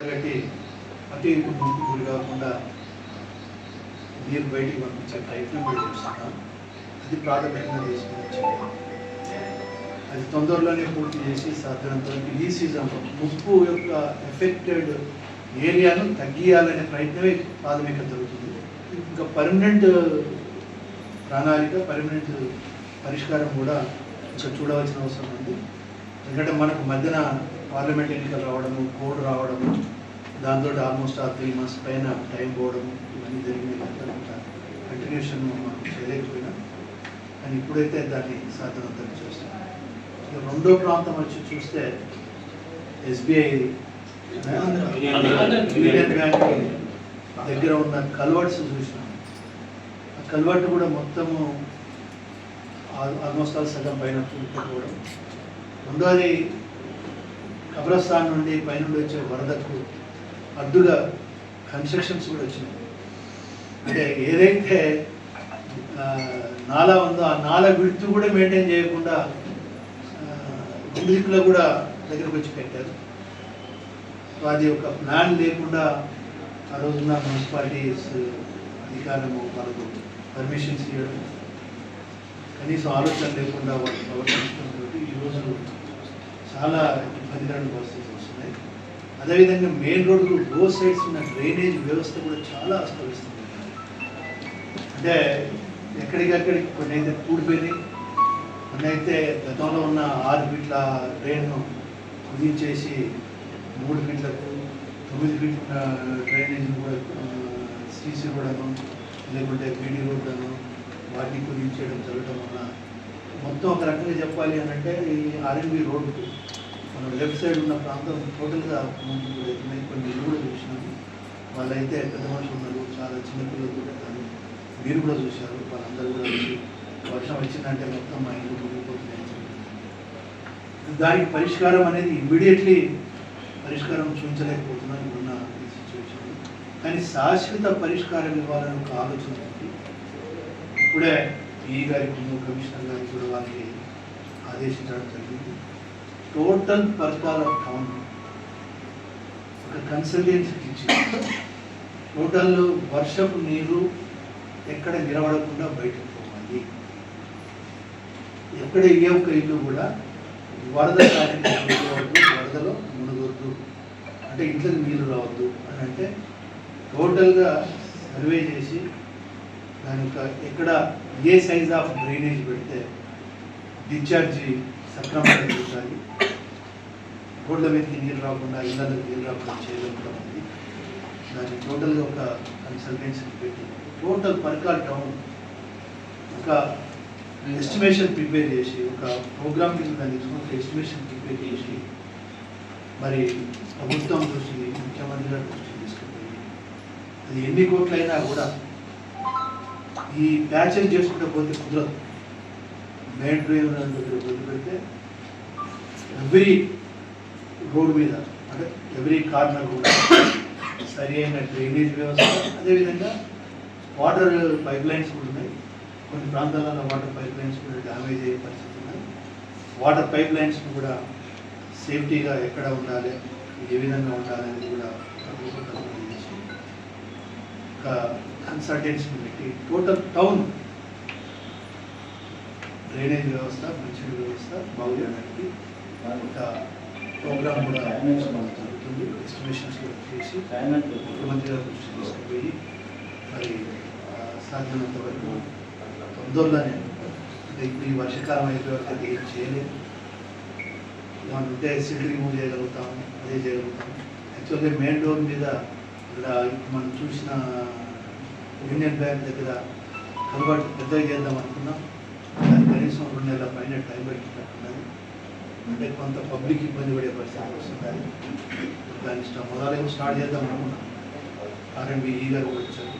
కాబట్టి అటు ఇటు గురి కాకుండా నీరు బయటికి పంపించే ప్రయత్నం కూడా చేస్తున్నాం అది ప్రాథమికంగా చేసుకుని అది తొందరలోనే పూర్తి చేసి సాధ్యమైనంత వరకు ఈ సీజన్లో ముప్పు యొక్క ఎఫెక్టెడ్ ఏరియాను తగ్గియాలనే ప్రయత్నమే ప్రాథమికంగా జరుగుతుంది. ఇంకా పర్మనెంట్ ప్రణాళిక పర్మనెంట్ పరిష్కారం కూడా ఇంకా చూడవలసిన అవసరం ఉంది. ఎందుకంటే మనకు మధ్యన పార్లమెంట్ ఎన్నికలు రావడము కోడ్ రావడము దాంతో ఆల్మోస్ట్ ఆ త్రీ మంత్స్ పైన టైం పోవడము ఇవన్నీ జరిగినాయి. కనుక కంటిన్యూషన్ మనం చేయలేకపోయినా. కానీ ఇప్పుడైతే దాన్ని సాధ్యవంతం చేస్తున్నాం రెండో ప్రాంతం వచ్చి చూస్తే ఎస్బీఐ యూనియన్ బ్యాంక్. దగ్గర ఉన్న కల్వర్ట్స్ చూసినాం. ఆ కల్వర్ట్ కూడా మొత్తము ఆల్- ఆల్మోస్ట్ ఆల్ సగం పైన కూలిపోవడం రెండోది కబ్రస్థాన్ నుండి పైనుండి వచ్చే వరదకు అడ్డుగా కన్స్ట్రక్షన్స్ కూడా వచ్చినాయి. అంటే ఏదైతే నాలా ఉందో ఆ నాలా విడుతు కూడా మెయింటైన్ చేయకుండా రెండు కూడా దగ్గరకు వచ్చి పెట్టారు. అది ఒక ప్లాన్ లేకుండా ఆ రోజున మున్సిపాలిటీస్ అధికారము వాళ్ళకు పర్మిషన్స్ ఇవ్వడం. కనీసం ఆలోచన లేకుండా వాళ్ళు ప్రవర్తించడంతో ఈరోజు చాలా ఇబ్బందికరమైన పరిస్థితులు వస్తున్నాయి. అదేవిధంగా మెయిన్ రోడ్లు బో సైడ్స్ ఉన్న డ్రైనేజ్ వ్యవస్థ కూడా చాలా అస్తవిస్తుంది అంటే ఎక్కడికక్కడికి కొన్ని అయితే కూడిపోయినాయి కొన్ని అయితే గతంలో ఉన్న ఆరు ఫీట్ల డ్రైన్ను కుదించేసి మూడు ఫీట్లకు తొమ్మిది ఫీట్ల డ్రైనేజ్ కూడా సీసీ రోడ్లను లేకుంటే బీడీ రోడ్లను వాటిని కుదించేయడం జరగడం వల్ల మొత్తం ఒక రకంగా చెప్పాలి అని అంటే ఈ ఆర్ఎన్బి రోడ్డు మన లెఫ్ట్ సైడ్ ఉన్న ప్రాంతం టోటల్గా ముందుకు కొన్ని ఇల్లు కూడా చూసినాము వాళ్ళైతే పెద్ద మనుషులు ఉన్నారు. చాలా చిన్నపిల్లలు కూడా కానీ మీరు కూడా చూశారు. వాళ్ళందరూ కూడా చూసి వర్షం వచ్చిందంటే మొత్తం మా ఇల్లు మునిగిపోతున్నాయి దానికి పరిష్కారం అనేది ఇమ్మీడియట్లీ పరిష్కారం చూపించలేకపోతున్నాం ఇప్పుడున్న ఈ సిచ్యువేషన్ కానీ శాశ్వత పరిష్కారం ఇవ్వాలని ఒక ఆలోచన ఉంది. ఇప్పుడే ఈ గారికి ముందు కమిషనర్ గారికి కూడా వారికి ఆదేశించడం జరిగింది. టోటల్ పర్కాల టౌన్ ఒక కన్సల్టెన్సీ ఇచ్చి టోటల్ వర్షపు నీరు ఎక్కడ నిలబడకుండా బయటకు పోవాలి. ఎక్కడ ఏ ఒక్క ఇల్లు కూడా వరద వరదలో మునగొద్దు. అంటే ఇంట్లోకి నీళ్ళు రావద్దు అని అంటే టోటల్గా సర్వే చేసి దాని యొక్క ఎక్కడ ఏ సైజ్ ఆఫ్ డ్రైనేజ్ పెడితే డిశ్చార్జి సక్రమంగా చూడాలి. రోడ్ల మీదకి నీరు రాకుండా ఇళ్ళకి నీరు రాకుండా చేయడం కూడా ఉంది. దాన్ని టోటల్గా ఒక కన్సల్టెన్సీ పెట్టి టోటల్ పర్కాల్ టౌన్ ఒక ఎస్టిమేషన్ ప్రిపేర్ చేసి ఒక ప్రోగ్రామ్ కింద దాన్ని తీసుకుని ఒక ఎస్టిమేషన్ ప్రిపేర్ చేసి మరి ప్రభుత్వం దృష్టిని ముఖ్యమంత్రి గారి దృష్టిని తీసుకుపోయి అది ఎన్ని కోట్లైనా కూడా ఈ ప్యాచెస్ చేసుకుంటే పోతే కుదరదు. మెయిన్ డ్రైవ్ దగ్గర వదిలిపెడితే ఎవ్రీ రోడ్ మీద అంటే ఎవ్రీ కార్నర్ కూడా సరి అయిన డ్రైనేజ్ వ్యవస్థ అదేవిధంగా వాటర్ పైప్ లైన్స్ కూడా ఉన్నాయి. కొన్ని ప్రాంతాలలో వాటర్ పైప్ లైన్స్ కూడా డ్యామేజ్ అయ్యే పరిస్థితి ఉన్నాయి. వాటర్ పైప్ లైన్స్ కూడా సేఫ్టీగా ఎక్కడ ఉండాలి ఏ విధంగా ఉండాలి అనేది కూడా ప్రభుత్వం చేసి ఒక కన్సల్టెన్సీని పెట్టి టోటల్ టౌన్ డ్రైనేజ్ వ్యవస్థ మంచినీటి వ్యవస్థ బాగు చేయడానికి ఒక ప్రోగ్రామ్ కూడా జరుగుతుంది. ఎస్టిమేషన్స్ కూడా చేసి ముఖ్యమంత్రి గారు దృష్టి తీసుకుపోయి మరి సాధ్యమైనంత వరకు తొందరలోనే ఈ వర్షాకాలం అయిపోయే వరకు అది ఏం చేయలేదు. మనం ఉంటే సిడ్ రిమూవ్ చేయగలుగుతాం అదే చేయగలుగుతాం. యాక్చువల్గా మెయిన్ డోర్ మీద ఇక్కడ మనం చూసిన యూనియన్ బ్యాంక్ దగ్గర కలవాటు పెద్దగా చేద్దాం అనుకున్నాం. కనీసం రెండు నెలల పైన టైం పెట్టినట్టున్నది అంటే కొంత పబ్లిక్ ఇబ్బంది పడే పరిస్థితి వస్తుంది దాని స్టా- మొదలైన స్టార్ట్ చేద్దాం అనుకున్నాం. ఆ ఆర్ఎంబి ఈ గారు కూడా వచ్చారు.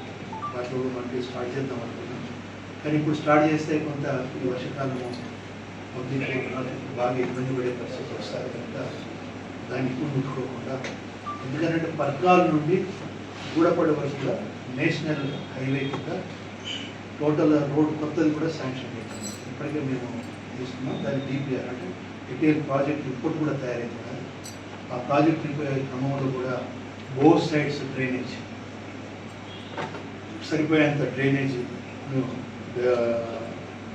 వాటిలో కూడా మనకి స్టార్ట్ చేద్దాం అనుకున్నాం. కానీ ఇప్పుడు స్టార్ట్ చేస్తే కొంత ఈ వర్షకాలము పబ్లిక్ బాగా ఇబ్బంది పడే పరిస్థితి వస్తారు కనుక దాన్ని ఇప్పుడు ముట్టుకోకుండా ఎందుకంటే పర్గాల నుండి గూడపడ వరకు కూడా నేషనల్ హైవే కింద టోటల్ రోడ్ కొత్తది కూడా శాంక్షన్ చేస్తాం ఇప్పటికే మేము తీసుకున్నాం. దాని డిపిఆర్ అంటే డీటెయిల్ ప్రాజెక్ట్ రిపోర్ట్ కూడా తయారైంది ఆ ప్రాజెక్ట్ క్రమంలో కూడా బోర్ సైడ్స్ డ్రైనేజ్ సరిపోయేంత డ్రైనేజ్ మేము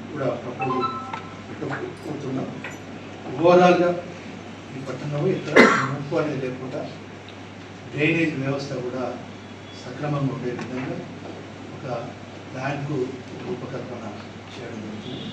కూడా ప్రపోజల్ పెట్టబోతున్నాం ఓవరాల్గా ఈ పట్టణంలో ఇక్కడ ముప్పు అనేది లేకుండా డ్రైనేజ్ వ్యవస్థ కూడా సక్రమంగా ఉండే విధంగా ఒక ప్లాన్కు రూపకల్పన చేయడం జరుగుతుంది